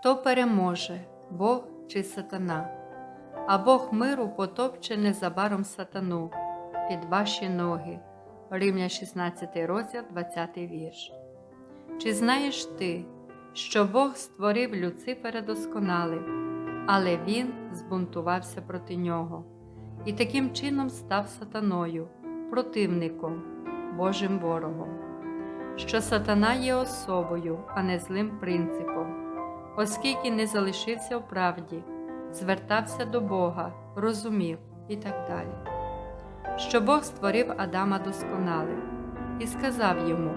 Хто переможе, Бог чи сатана? А Бог миру потопче незабаром сатану під ваші ноги. Римля 16 розділ, 20 вірш. Чи знаєш ти, що Бог створив Люцифера досконалим, але він збунтувався проти нього і таким чином став сатаною, противником, Божим ворогом, що сатана є особою, а не злим принципом, оскільки не залишився в правді, звертався до Бога, розумів і так далі. Що Бог створив Адама досконалим і сказав йому,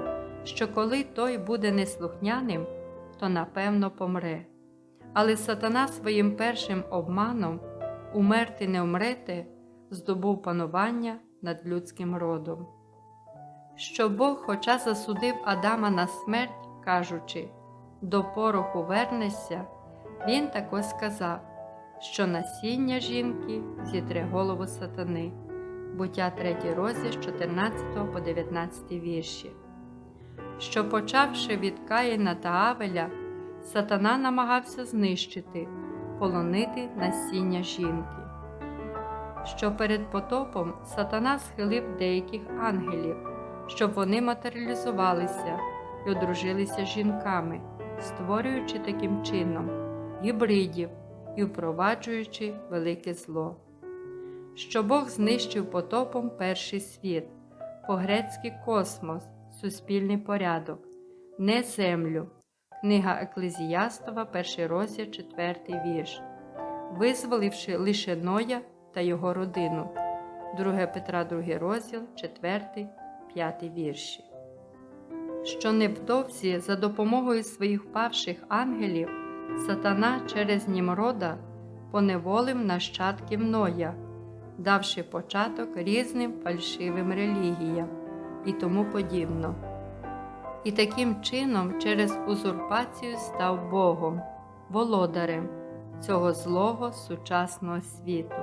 що коли той буде неслухняним, то напевно помре. Але сатана своїм першим обманом умерти не вмрете, здобув панування над людським родом. Що Бог, хоча засудив Адама на смерть, кажучи, до пороху вернешся, він також сказав, що насіння жінки зітре голову сатани. Буття 3 розділ з 14 по 19 вірші. Що, почавши від Каїна та Авеля, сатана намагався знищити, полонити насіння жінки. Що перед потопом сатана схилив деяких ангелів, щоб вони матеріалізувалися і одружилися з жінками, створюючи таким чином гібридів і впроваджуючи велике зло. Що Бог знищив потопом перший світ, по-грецьки космос, суспільний порядок, не землю. Книга Еклезіастова, перший розділ, четвертий вірш, визволивши лише Ноя та його родину, 2 Петра, 2 розділ, 4, 5 вірші. Що невдовзі за допомогою своїх впавших ангелів сатана через Німрода поневолив нащадків Ноя, давши початок різним фальшивим релігіям і тому подібно. І таким чином через узурпацію став Богом, володарем цього злого сучасного світу,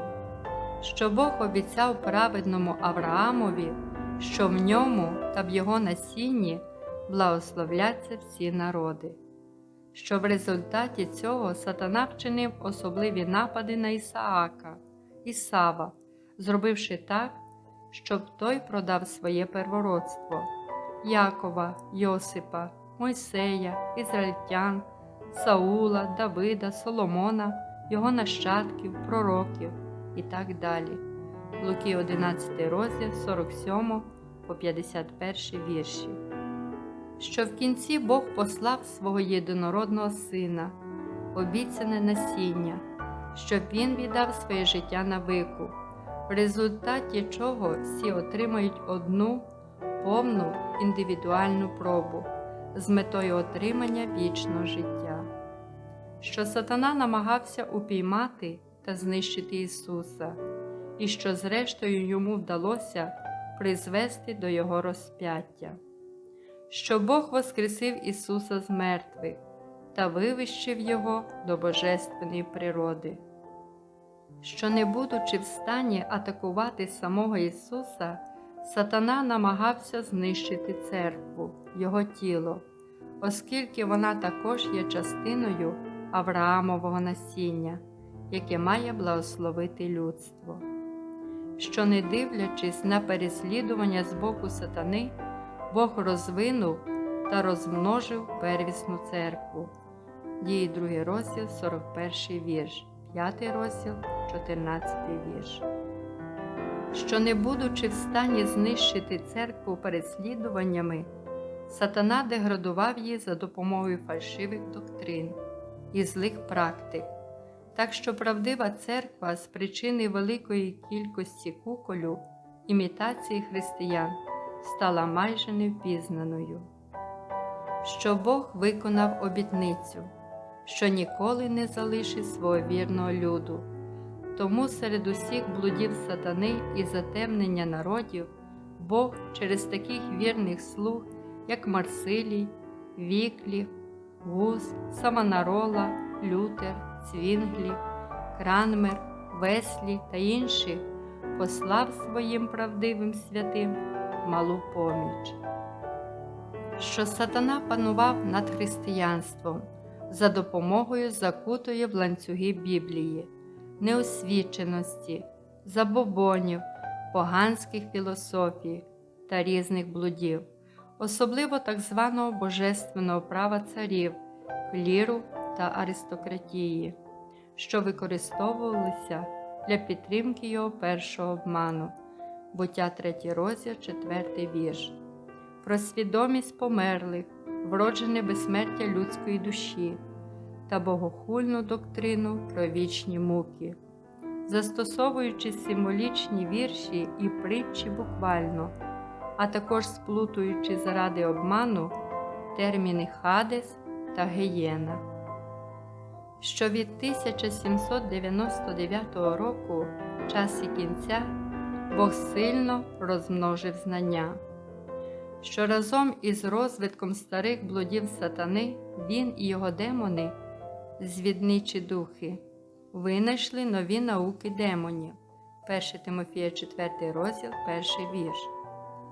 що Бог обіцяв праведному Авраамові, що в ньому та в його насінні благословляться всі народи, що в результаті цього сатана вчинив особливі напади на Ісаака, Ісава, зробивши так, щоб той продав своє первородство. Якова, Йосипа, Мойсея, Ізраїльтян, Саула, Давида, Соломона, його нащадків, пророків і так далі. Луки 11 розділ 47 по 51 вірші. Що в кінці Бог послав свого єдинородного Сина, обіцяне насіння, щоб Він віддав своє життя на викуп, в результаті чого всі отримають одну повну індивідуальну пробу з метою отримання вічного життя, що сатана намагався упіймати та знищити Ісуса, і що, зрештою, йому вдалося призвести до Його розп'яття, що Бог воскресив Ісуса з мертвих та вивищив Його до Божественної природи. Що, не будучи в стані атакувати самого Ісуса, Сатана намагався знищити церкву, його тіло, оскільки вона також є частиною Авраамового насіння, яке має благословити людство. Що, не дивлячись на переслідування з боку сатани, Бог розвинув та розмножив первісну церкву. Дії 2 розділ, 41 вірш, 5 розділ, 14 вірш. Що, не будучи в стані знищити церкву переслідуваннями, сатана деградував її за допомогою фальшивих доктрин і злих практик, так що правдива церква з причини великої кількості куколю, імітації християн стала майже невпізнаною. Що Бог виконав обітницю, що ніколи не залишить свого вірного люду. Тому серед усіх блудів сатани і затемнення народів Бог через таких вірних слуг, як Марсилій, Віклів, Гуз, Самонарола, Лютер, Цвінглі, Кранмер, Веслі та інші, послав своїм правдивим святим малу поміч. Що сатана панував над християнством, за допомогою закутої в ланцюги Біблії, неосвіченості, забобонів, поганських філософій та різних блудів, особливо так званого божественного права царів, кліру та аристократії, що використовувалися для підтримки його першого обману, буття 3 розділ, 4 вірш, про свідомість померлих, вроджене безсмертя людської душі та богохульну доктрину про вічні муки, застосовуючи символічні вірші і притчі буквально, а також сплутуючи заради обману терміни Хадес та Геєна. Що від 1799 року, в часі кінця, Бог сильно розмножив знання. Що разом із розвитком старих блудів сатани він і його демони, звідничі духи, винайшли нові науки демонів. 1 Тимофія 4 розділ, 1 вірш,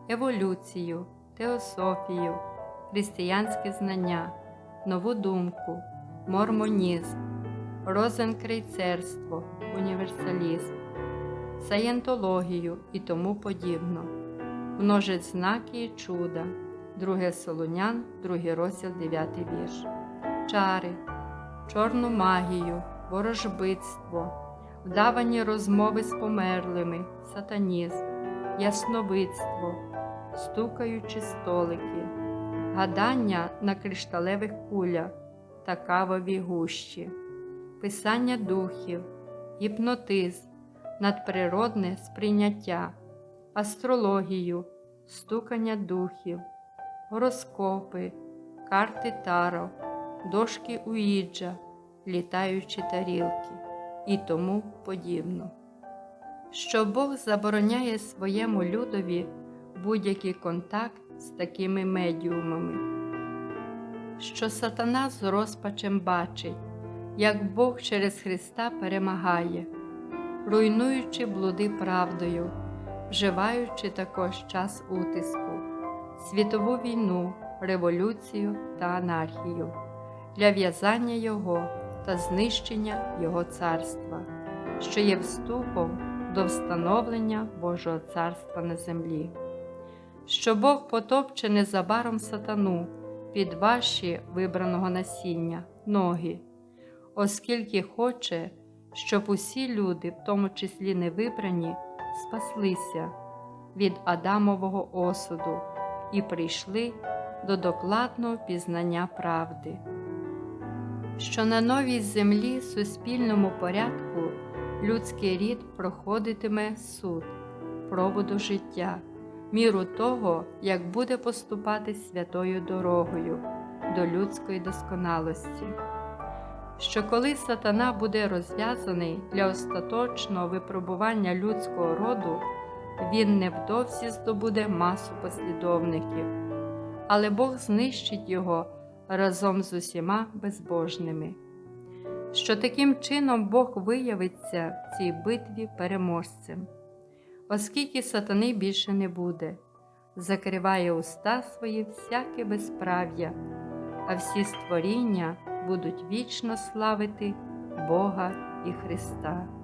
еволюцію, теософію, християнське знання, нову думку, мормонізм, розенкрейцерство, універсалізм, саєнтологію і тому подібно множить знаки і чуда. 2 Солонян, 2 розділ, 9 вірш. Чари, чорну магію, ворожбитство, вдавані розмови з померлими, сатанізм, ясновидство, стукаючі столики, гадання на кришталевих кулях та кавові гущі, писання духів, гіпнотизм, надприродне сприйняття астрологію, стукання духів, гороскопи, карти таро, дошки уїджа, літаючі тарілки і тому подібно. Що Бог забороняє своєму людові будь-який контакт з такими медіумами, що сатана з розпачем бачить, як Бог через Христа перемагає, руйнуючи блуди правдою вживаючи також час утиску, світову війну, революцію та анархію для в'язання Його та знищення Його царства, що є вступом до встановлення Божого царства на землі, що Бог потопче незабаром сатану під ваші вибраного насіння, ноги, оскільки хоче, щоб усі люди, в тому числі невибрані, спаслися від Адамового осуду і прийшли до докладного пізнання правди, що на новій землі суспільному порядку людський рід проходитиме суд, проводу життя, міру того, як буде поступати святою дорогою до людської досконалості що коли сатана буде розв'язаний для остаточного випробування людського роду, він невдовзі здобуде масу послідовників, але Бог знищить його разом з усіма безбожними. Що таким чином Бог виявиться в цій битві переможцем, оскільки сатани більше не буде, закриває уста свої всяке безправ'я, а всі створіння будуть вічно славити Бога і Христа.